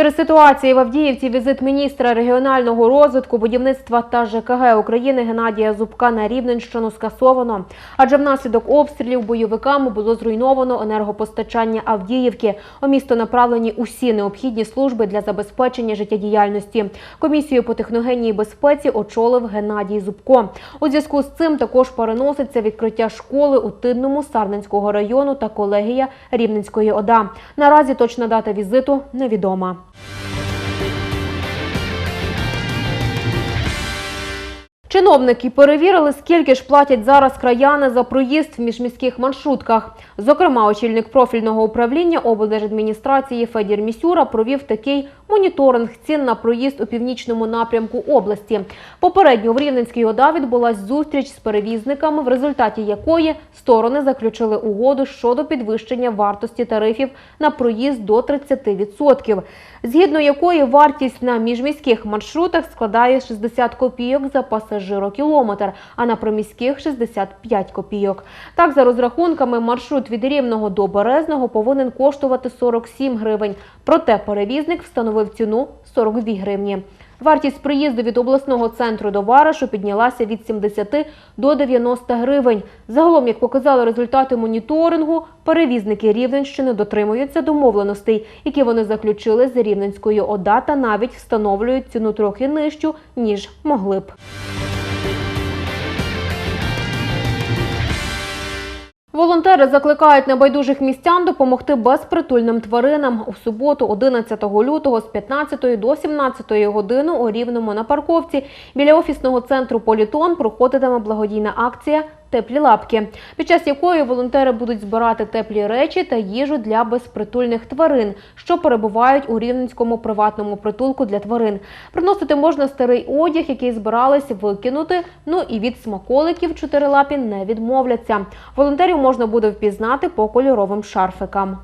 Через ситуацію в Авдіївці візит міністра регіонального розвитку, будівництва та ЖКГ України Геннадія Зубка на Рівненщину скасовано. Адже внаслідок обстрілів бойовиками було зруйновано енергопостачання Авдіївки. У місто направлені усі необхідні служби для забезпечення життєдіяльності. Комісію по техногенній безпеці очолив Геннадій Зубко. У зв'язку з цим також переноситься відкриття школи у Тинному Сарненського району та колегія Рівненської ОДА. Наразі точна дата візиту невідома. Yeah. Чиновники перевірили, скільки ж платять зараз краяни за проїзд в міжміських маршрутках. Зокрема, очільник профільного управління облдержадміністрації Федір Місюра провів такий моніторинг цін на проїзд у північному напрямку області. Попередньо в Рівненській ОДА відбулась зустріч з перевізниками, в результаті якої сторони заключили угоду щодо підвищення вартості тарифів на проїзд до 30%, згідно якої вартість на міжміських маршрутах складає 60 копійок за пасажирокілометр, а на приміських 65 копійок. Так, за розрахунками, маршрут від Рівного до Березного повинен коштувати 47 гривень. Проте перевізник встановив ціну 42 гривні. Вартість приїзду від обласного центру до Варашу піднялася від 70 до 90 гривень. Загалом, як показали результати моніторингу, перевізники Рівненщини дотримуються домовленостей, які вони заключили з Рівненською ОДА та навіть встановлюють ціну трохи нижчу, ніж могли б. Волонтери закликають небайдужих містян допомогти безпритульним тваринам. У суботу, 11 лютого, з 15 до 17 години у Рівному на парковці біля офісного центру Політон проходитиме благодійна акція Теплі лапки, під час якої волонтери будуть збирати теплі речі та їжу для безпритульних тварин, що перебувають у рівненському приватному притулку для тварин. Приносити можна старий одяг, який збирались викинути. Ну і від смаколиків чотирилапі не відмовляться. Волонтерів можна буде впізнати по кольоровим шарфикам.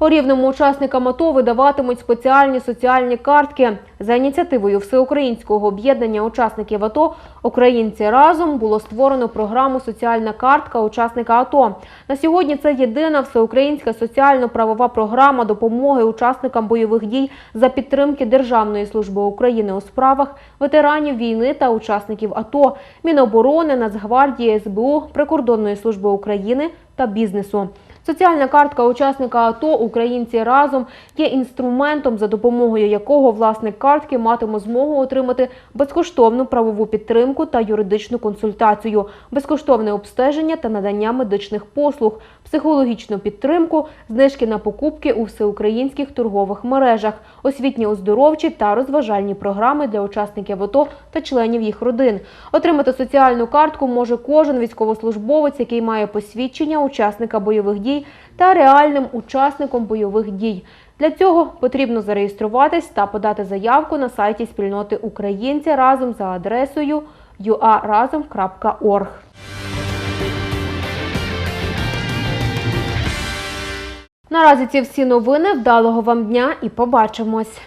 У рівному учасникам АТО видаватимуть спеціальні соціальні картки. За ініціативою Всеукраїнського об'єднання учасників АТО Українці разом було створено програму Соціальна картка учасника АТО. На сьогодні це єдина всеукраїнська соціально-правова програма допомоги учасникам бойових дій за підтримки Державної служби України у справах ветеранів війни та учасників АТО, Міноборони, Нацгвардії, СБУ, Прикордонної служби України та бізнесу. Соціальна картка учасника АТО Українці разом є інструментом, за допомогою якого власник картки матиме змогу отримати безкоштовну правову підтримку та юридичну консультацію, безкоштовне обстеження та надання медичних послуг, психологічну підтримку, знижки на покупки у всеукраїнських торгових мережах, освітні оздоровчі та розважальні програми для учасників АТО та членів їх родин. Отримати соціальну картку може кожен військовослужбовець, який має посвідчення учасника бойових дій та реальним учасником бойових дій. Для цього потрібно зареєструватись та подати заявку на сайті спільноти Українці разом за адресою uarazom.org. Наразі ці всі новини. Вдалого вам дня і побачимось!